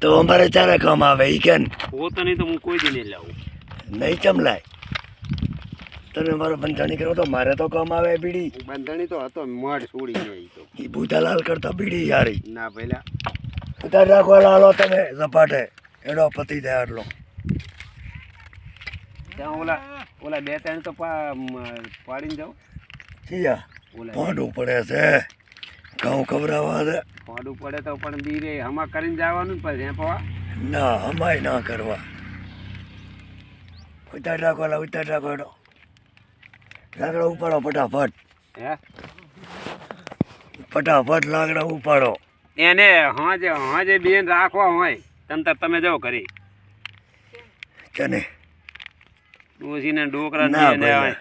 તો અમારે ચારે કામ આવે ઈ કેન પોતે નહીં તો હું કોઈ દી નહીં લાવું. નહીં ચમલાય. તને મારો બંધાણી કરો તો મારે તો કામ આવે બીડી. બંધાણી તો હતો મઢ છોડી ગઈ તો. ઈ ભૂતાલાલ કરતા બીડી યારી ના પહેલા ઉતાર રાખવા લાલો તમે ઝપાટે. એનો પતિ થાય આટલો. ત્યાં ઓલા ઓલા બે ત્રણ તો પાડીને જાઉં. ઓલા ભાંડું પડે છે. ઘઉં ખવડાવવા છે. પાડું પડે તો પણ બી રે. હમા કરીને જવાનું પણ પછી ના હમાય ના કરવા. ઉતાર રાખો ઉતાર રાખો લાકડા ઉપાડો ફટાફટ. હે? ફટાફટ લાકડા ઉપાડો. એને હાજે હાજે બેન રાખવા હોય. તમ તાર તમે જાઓ કરી કેને ડોસીને ડોકરા ને અહીં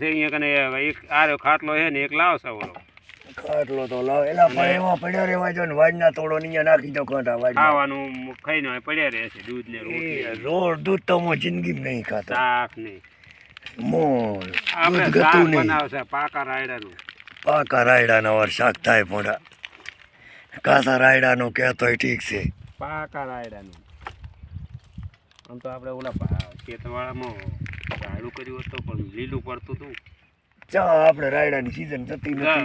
છે અહીંયા કને એક આરો ખાટલો છે ને એક લાવશે ઓલો. ખાટલો તો લાવ. એલા પણ એમાં પડ્યા રહેવા જો ને વાજના તોડો ને નાખી દો કાંટા વાજના. ખાવાનું ખાઈને અહીં પડ્યા રહે છે દૂધ ને રોટલી રોડ દૂધ તો હું જિંદગી નહીં ખાતો. શાક નહીં મોલ આપણે શાક બનાવશે પાકા રાયડાનું. પાકા રાયડાના વાર શાક થાય પોડા કાસા રાયડાનું કહેતોય ઠીક છે. પાકા રાયડાનું. આમ તો આપણે ઓલા ખેતવાળામાં ઝાડું કર્યું હતું પણ લીલું પડતું હતું. ચા આપણે રાયડાની સીઝન થતી નથી.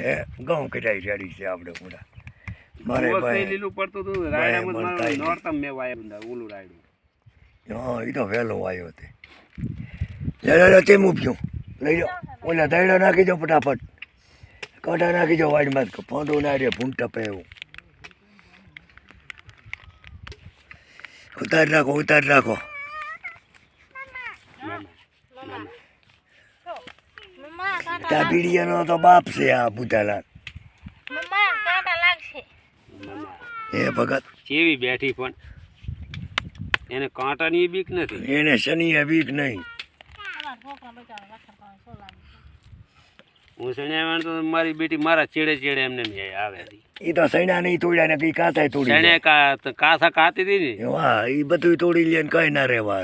હે ઘઉં કઢાઈ રેડી છે આપણે પૂરા મારે ભાઈ લીલું પડતું હતું રાયડામાં જ મળતા મારું ય નોરતમ મેં વાયા ઓલું રાયડું. હા એ તો વહેલો આવ્યો તે. લે લે તેમ ઉભ્યું લઈ જાઓ ઓલા દાયડા નાખી જાઓ ફટાફટ. કાંટા નાખી જાઓ વાડમાં ફોંડું ના રે ભૂંગ ટપે એવું. ઉતાર રાખો ઉતાર રાખો. બીડીયાનો તો બાપ છે આ બુધાલાલ મમ્મા કાંટા લાગશે. એ ભગત. કેવી બેઠી પણ. એને કાંટાની બીક નથી. એને શનિએ બીક નહીં. હું સણ્યા તો મારી બેટી મારા ચેડે ચેડે એમને આવે એ તો સૈણા નહીં તોડ્યા ને કઈ કાંતાય તોડી લે. કાસા કાતી હતી ને? હા એ બધું તોડી લે કઈ ના રહેવા